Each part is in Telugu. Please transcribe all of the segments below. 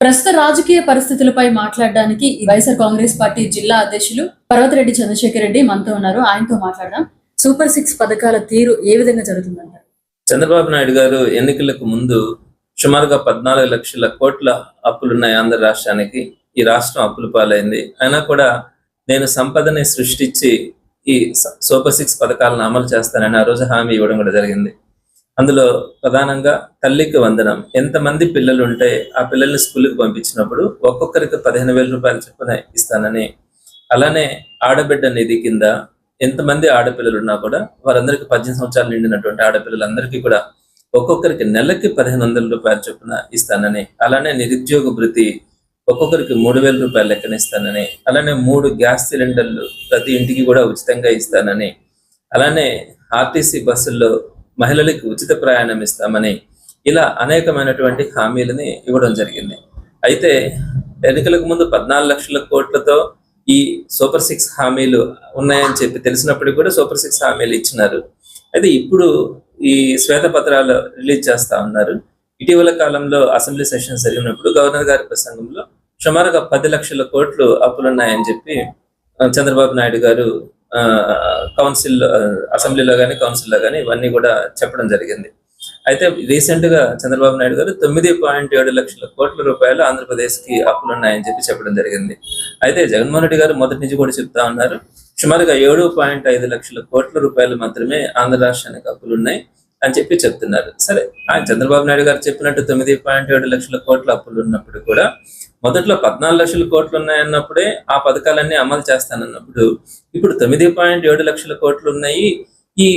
ప్రస్తుత రాజకీయ పరిస్థితులపై మాట్లాడడానికి వైఎస్ఆర్ కాంగ్రెస్ పార్టీ జిల్లా అధ్యక్షులు పర్వతరెడ్డి చంద్రశేఖర్ రెడ్డి మనతో ఉన్నారు. ఆయనతో మాట్లాడదాం. సూపర్ సిక్స్ పథకాల తీరు ఏ విధంగా జరుగుతుందంటారు? చంద్రబాబు నాయుడు గారు ఎన్నికలకు ముందు సుమారుగా పద్నాలుగు లక్షల కోట్ల అప్పులున్నాయి ఆంధ్ర రాష్ట్రానికి. ఈ రాష్ట్రం అప్పుల పాలైంది. అయినా కూడా నేను సంపదని సృష్టించి ఈ సూపర్ సిక్స్ పథకాలను అమలు చేస్తానని ఆ రోజు హామీ ఇవ్వడం కూడా జరిగింది. అందులో ప్రధానంగా తల్లికి వందనం. ఎంతమంది పిల్లలు ఉంటే ఆ పిల్లల్ని స్కూల్కి పంపించినప్పుడు ఒక్కొక్కరికి పదిహేను వేల రూపాయలు చొప్పున ఇస్తానని. అలానే ఆడబిడ్డ నిధి కింద ఎంతమంది ఆడపిల్లలు ఉన్నా కూడా వారందరికీ పద్దెనిమిది సంవత్సరాలు నిండినటువంటి ఆడపిల్లలందరికీ కూడా ఒక్కొక్కరికి నెలకి పదిహేను వందల రూపాయలు చొప్పున ఇస్తానని. అలానే నిరుద్యోగ భృతి ఒక్కొక్కరికి మూడు వేల రూపాయలు లెక్కన ఇస్తానని. అలానే మూడు గ్యాస్ సిలిండర్లు ప్రతి ఇంటికి కూడా ఉచితంగా ఇస్తానని. అలానే ఆర్టీసీ బస్సుల్లో మహిళలకు ఉచిత ప్రయాణం ఇస్తామని ఇలా అనేకమైనటువంటి హామీలని ఇవ్వడం జరిగింది. అయితే ఎన్నికలకు ముందు పద్నాలుగు లక్షల కోట్లతో ఈ సూపర్ సిక్స్ హామీలు ఉన్నాయని చెప్పి తెలిసినప్పటికీ కూడా సూపర్ సిక్స్ హామీలు ఇచ్చినారు. అయితే ఇప్పుడు ఈ శ్వేతపత్రాలు రిలీజ్ చేస్తా ఉన్నారు. ఇటీవల కాలంలో అసెంబ్లీ సెషన్ జరిగినప్పుడు గవర్నర్ గారి ప్రసంగంలో సుమారుగా పది లక్షల కోట్లు అప్పులున్నాయని చెప్పి చంద్రబాబు నాయుడు గారు కౌన్సిల్ అసెంబ్లీలో కానీ కౌన్సిల్లో కానీ ఇవన్నీ కూడా చెప్పడం జరిగింది. అయితే రీసెంట్గా చంద్రబాబు నాయుడు గారు తొమ్మిది పాయింట్ ఏడు లక్షల కోట్ల రూపాయలు ఆంధ్రప్రదేశ్కి అప్పులు ఉన్నాయని చెప్పి చెప్పడం జరిగింది. అయితే జగన్మోహన్ రెడ్డి గారు మొదటి నుంచి కూడా చెప్తా ఉన్నారు సుమారుగా ఏడు పాయింట్ ఐదు లక్షల కోట్ల రూపాయలు మాత్రమే ఆంధ్ర రాష్ట్రానికి అప్పులు ఉన్నాయి. అని చెప్పి చెప్తున్నారు. సరే ఆయన చంద్రబాబు నాయుడు గారు చెప్పినట్టు తొమ్మిది పాయింట్ ఏడు లక్షల కోట్ల అప్పులు ఉన్నప్పుడు కూడా మొదట్లో పద్నాలుగు లక్షల కోట్లు ఉన్నాయన్నప్పుడే ఆ పథకాలన్నీ అమలు చేస్తానన్నప్పుడు ఇప్పుడు తొమ్మిది పాయింట్ ఏడు లక్షల కోట్లు ఉన్నాయి. ఈ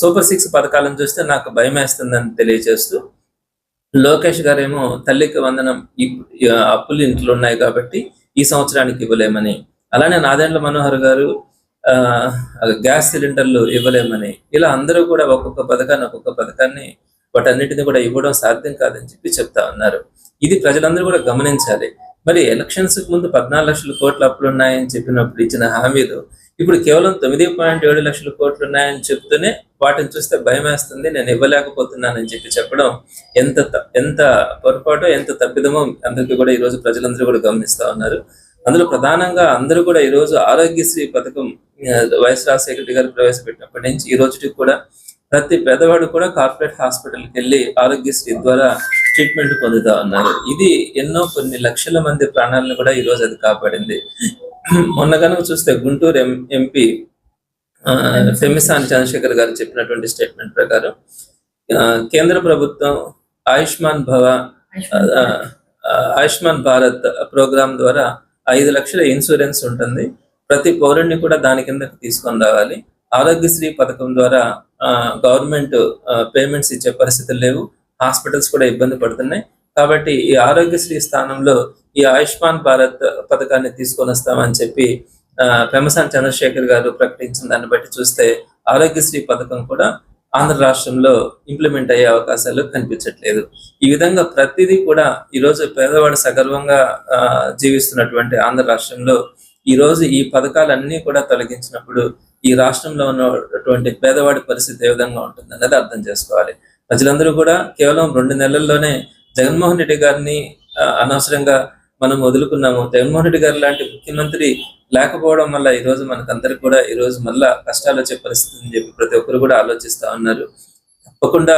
సూపర్ సిక్స్ పథకాలను చూస్తే నాకు భయం వేస్తుందని తెలియజేస్తూ లోకేష్ గారేమో తల్లికి వందనం అప్పులు ఇంట్లో ఉన్నాయి కాబట్టి ఈ సంవత్సరానికి ఇవ్వలేమని. అలానే నాదెండ్ల మనోహర్ గారు గ్యాస్ సిలిండర్లు ఇవ్వలేమని. ఇలా అందరూ కూడా ఒక్కొక్క పథకాన్ని ఒక్కొక్క పథకాన్ని వాటన్నిటిని కూడా ఇవ్వడం సాధ్యం కాదని చెప్పి చెప్తా ఉన్నారు. ఇది ప్రజలందరూ కూడా గమనించాలి. మరి ఎలక్షన్స్కు ముందు పద్నాలుగు లక్షల కోట్లు అప్పులు ఉన్నాయని చెప్పినప్పుడు ఇచ్చిన హామీలు ఇప్పుడు కేవలం తొమ్మిది పాయింట్ ఏడు లక్షల కోట్లు ఉన్నాయని చెప్తూనే వాటిని చూస్తే భయం వేస్తుంది నేను ఇవ్వలేకపోతున్నానని చెప్పి చెప్పడం ఎంత ఎంత పొరపాటు ఎంత తప్పిదమో అందరికీ కూడా ఈ రోజు ప్రజలందరూ కూడా గమనిస్తా ఉన్నారు. అందులో ప్రధానంగా అందరూ కూడా ఈ రోజు ఆరోగ్యశ్రీ పథకం వైఎస్ రాజశేఖర గారు ప్రవేశపెట్టినప్పటి నుంచి ఈ రోజుకి కూడా ప్రతి పేదవాడు కూడా కార్పొరేట్ హాస్పిటల్కి వెళ్ళి ఆరోగ్యశ్రీ ద్వారా ట్రీట్మెంట్ పొందుతా ఉన్నారు. ఇది ఎన్నో కొన్ని లక్షల మంది ప్రాణాలను కూడా ఈ రోజు అది కాపాడింది. మొన్న కనుక చూస్తే గుంటూరు ఎం ఎంపీ ఫెమిసాని చంద్రశేఖర్ గారు చెప్పినటువంటి స్టేట్మెంట్ ప్రకారం కేంద్ర ప్రభుత్వం ఆయుష్మాన్ భవ ఆయుష్మాన్ భారత్ ప్రోగ్రామ్ ద్వారా ఐదు లక్షల ఇన్సూరెన్స్ ఉంటుంది. ప్రతి పౌరుణ్ణి కూడా దాని కిందకి తీసుకొని రావాలి. ఆరోగ్యశ్రీ పథకం ద్వారా గవర్నమెంట్ పేమెంట్స్ ఇచ్చే పరిస్థితులు లేవు. హాస్పిటల్స్ కూడా ఇబ్బంది పడుతున్నాయి. కాబట్టి ఈ ఆరోగ్యశ్రీ స్థానంలో ఈ ఆయుష్మాన్ భారత్ పథకాన్ని తీసుకొని వస్తామని చెప్పి ఆ, పెమసాని చంద్రశేఖర్ గారు ప్రకటించిన దాన్ని బట్టి చూస్తే ఆరోగ్యశ్రీ పథకం కూడా ఆంధ్ర రాష్ట్రంలో ఇంప్లిమెంట్ అయ్యే అవకాశాలు కనిపించట్లేదు. ఈ విధంగా ప్రతిదీ కూడా ఈరోజు పేదవాడు సగర్వంగా ఆ, జీవిస్తున్నటువంటి ఆంధ్ర రాష్ట్రంలో ఈ రోజు ఈ పథకాలన్నీ కూడా తొలగించినప్పుడు ఈ రాష్ట్రంలో ఉన్నటువంటి పేదవాడి పరిస్థితి ఏ విధంగా ఉంటుంది అన్నది అర్థం చేసుకోవాలి. ప్రజలందరూ కూడా కేవలం రెండు నెలల్లోనే జగన్మోహన్ రెడ్డి గారిని అనవసరంగా మనం వదులుకున్నాము. జగన్మోహన్ రెడ్డి గారు లాంటి ముఖ్యమంత్రి లేకపోవడం వల్ల ఈ రోజు మనకందరికి కూడా ఈ రోజు మళ్ళా కష్టాలు వచ్చే పరిస్థితి అని చెప్పి ప్రతి ఒక్కరు కూడా ఆలోచిస్తా ఉన్నారు. తప్పకుండా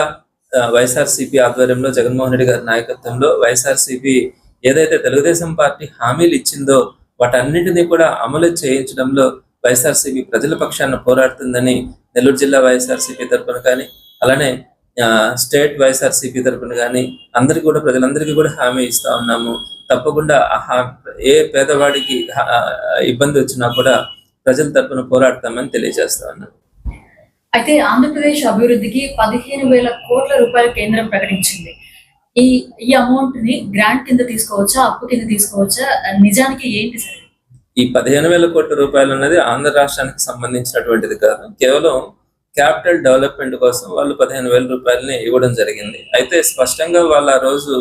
వైఎస్ఆర్సీపీ ఆధ్వర్యంలో జగన్మోహన్ రెడ్డి గారి నాయకత్వంలో వైఎస్ఆర్సీపీ ఏదైతే తెలుగుదేశం పార్టీ హామీలు ఇచ్చిందో వాటన్నింటినీ కూడా అమలు చేయించడంలో వైఎస్ఆర్సీపీ ప్రజల పక్షాన పోరాడుతుందని నెల్లూరు జిల్లా వైఎస్ఆర్సీపీ తరఫున కానీ అలానే ఆ, స్టేట్ వైఎస్ఆర్సీపీ తరఫున కానీ అందరికీ కూడా ప్రజలందరికీ కూడా హామీ ఇస్తా ఉన్నాము. తప్పకుండా ఏ పేదవాడికి ఇబ్బంది వచ్చినా కూడా ప్రజల తరపున పోరాడతామని తెలియజేస్తా ఉన్నాను. అయితే ఆంధ్రప్రదేశ్ అభివృద్ధికి పదిహేను వేల కోట్ల రూపాయలు కేంద్రం ప్రకటించింది. ఈ ఈ అమౌంట్ని గ్రాంట్ కింద తీసుకోవచ్చా అప్పు కింద తీసుకోవచ్చా? నిజానికి ఏంటి సార్? ఈ పదిహేను వేల కోట్ల రూపాయలు అనేది ఆంధ్ర రాష్ట్రానికి సంబంధించినటువంటిది కాదు. కేవలం క్యాపిటల్ డెవలప్మెంట్ కోసం వాళ్ళు పదిహేను వేల రూపాయలని ఇవ్వడం జరిగింది. అయితే స్పష్టంగా వాళ్ళు ఆ రోజు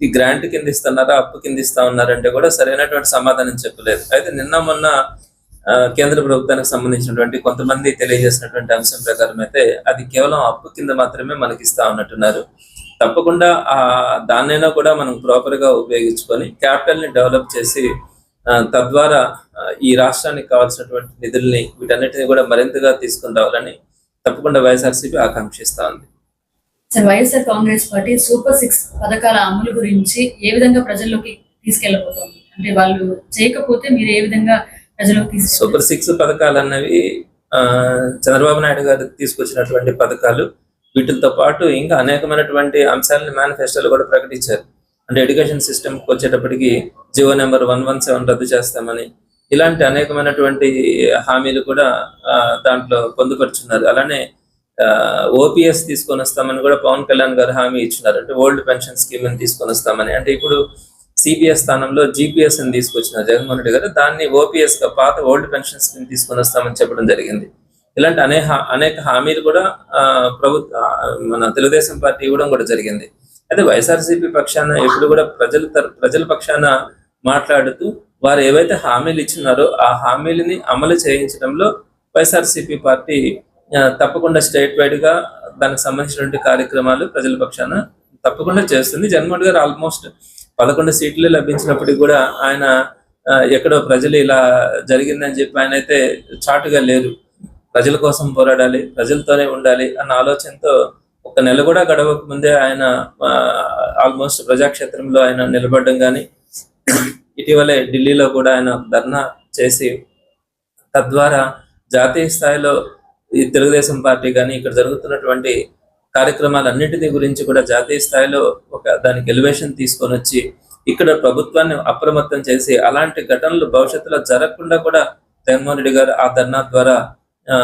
ఇది గ్రాంట్ కింద ఇస్తున్నారా అప్పు కింద ఇస్తా ఉన్నారంటే కూడా సరైనటువంటి సమాధానం చెప్పలేదు. అయితే నిన్న మొన్న కేంద్ర ప్రభుత్వానికి సంబంధించినటువంటి కొంతమంది తెలియజేసినటువంటి అంశం ప్రకారం అయితే అది కేవలం అప్పు కింద మాత్రమే మనకి ఇస్తా ఉన్నట్టున్నారు. తప్పకుండా ఆ దాన్నైనా కూడా మనం ప్రాపర్గా ఉపయోగించుకొని క్యాపిటల్ని డెవలప్ చేసి తద్వారా ఈ రాష్ట్రానికి కావాల్సినటువంటి నిధుల్ని వీటన్నిటిని కూడా మరింతగా తీసుకుని రావాలని తప్పకుండా వైఎస్ఆర్సీపీ ఆకాంక్షిస్తా ఉంది. Sir YSR Congress party super six పథకాల అమలు గురించి ఏ విధంగా ప్రజల్లోకి తీసుకెళ్ళబోతోంది అంటే వాళ్ళు చేయకపోతే మీరు ఏ విధంగా ప్రజల్లోకి సూపర్ సిక్స్ పథకాలు అన్నవి ఆ, చంద్రబాబు నాయుడు గారు తీసుకొచ్చినటువంటి పథకాలు. వీటితో పాటు ఇంకా అనేకమైనటువంటి అంశాలను మేనిఫెస్టోలు కూడా ప్రకటించారు. అంటే ఎడ్యుకేషన్ సిస్టమ్కి వచ్చేటప్పటికి GO number one one seven రద్దు చేస్తామని. ఇలాంటి అనేకమైనటువంటి హామీలు కూడా దాంట్లో పొందుపరుచున్నారు. అలానే ఓపీఎస్ తీసుకొని వస్తామని కూడా పవన్ కళ్యాణ్ గారు హామీ ఇచ్చినారు. అంటే ఓల్డ్ పెన్షన్ స్కీమ్ అని తీసుకొని వస్తామని. అంటే ఇప్పుడు సిపిఎస్ స్థానంలో జీపీఎస్ అని తీసుకొచ్చిన జగన్మోహన్ రెడ్డి గారు దాన్ని ఓపీఎస్గా పాత ఓల్డ్ పెన్షన్ స్కీమ్ తీసుకొని వస్తామని చెప్పడం జరిగింది. ఇలాంటి అనేక అనేక హామీలు కూడా ప్రభుత్వ మన తెలుగుదేశం పార్టీ ఇవ్వడం కూడా జరిగింది. అయితే వైఎస్ఆర్సీపీ పక్షాన ఎప్పుడు కూడా ప్రజల ప్రజల పక్షాన మాట్లాడుతూ వారు ఏవైతే హామీలు ఇచ్చినారో ఆ హామీలని అమలు చేయించడంలో వైఎస్ఆర్సీపీ పార్టీ తప్పకుండా స్టేట్ వైడ్గా దానికి సంబంధించినటువంటి కార్యక్రమాలు ప్రజల పక్షాన తప్పకుండా చేస్తుంది. జగన్మోహన్ గారు ఆల్మోస్ట్ పదకొండు సీట్లు లభించినప్పటికీ కూడా ఆయన ఎక్కడో ప్రజలు ఇలా జరిగిందని చెప్పి ఆయన అయితే చాటుగా లేరు. ప్రజల కోసం పోరాడాలి ప్రజలతోనే ఉండాలి అన్న ఆలోచనతో ఒక నెల కూడా గడవక ముందే ఆయన ఆల్మోస్ట్ ప్రజాక్షేత్రంలో ఆయన నిలబడడం కానీ ఇటీవలే ఢిల్లీలో కూడా ఆయన ధర్నా చేసి తద్వారా జాతీయ స్థాయిలో ఈ తెలుగుదేశం పార్టీ కానీ ఇక్కడ జరుగుతున్నటువంటి కార్యక్రమాలన్నింటినీ గురించి కూడా జాతీయ స్థాయిలో ఒక దానికి ఎలివేషన్ తీసుకొని వచ్చి ఇక్కడ ప్రభుత్వాన్ని అప్రమత్తం చేసి అలాంటి ఘటనలు భవిష్యత్తులో జరగకుండా కూడా జగన్మోహన్ రెడ్డి గారు ఆ ధర్నా ద్వారా ఆ,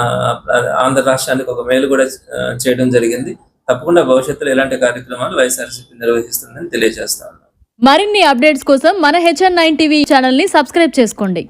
ఆంధ్ర రాష్ట్రానికి ఒక మేలు కూడా చేయడం జరిగింది. తప్పకుండా భవిష్యత్తులో ఇలాంటి కార్యక్రమాలు వైఎస్ఆర్సీపీ నిర్వహిస్తుందని తెలియజేస్తా మరిన్ని అప్డేట్స్ కోసం మన హెచ్ఎన్ నైన్ టీవీ ఛానల్ని సబ్స్క్రైబ్ చేసుకోండి.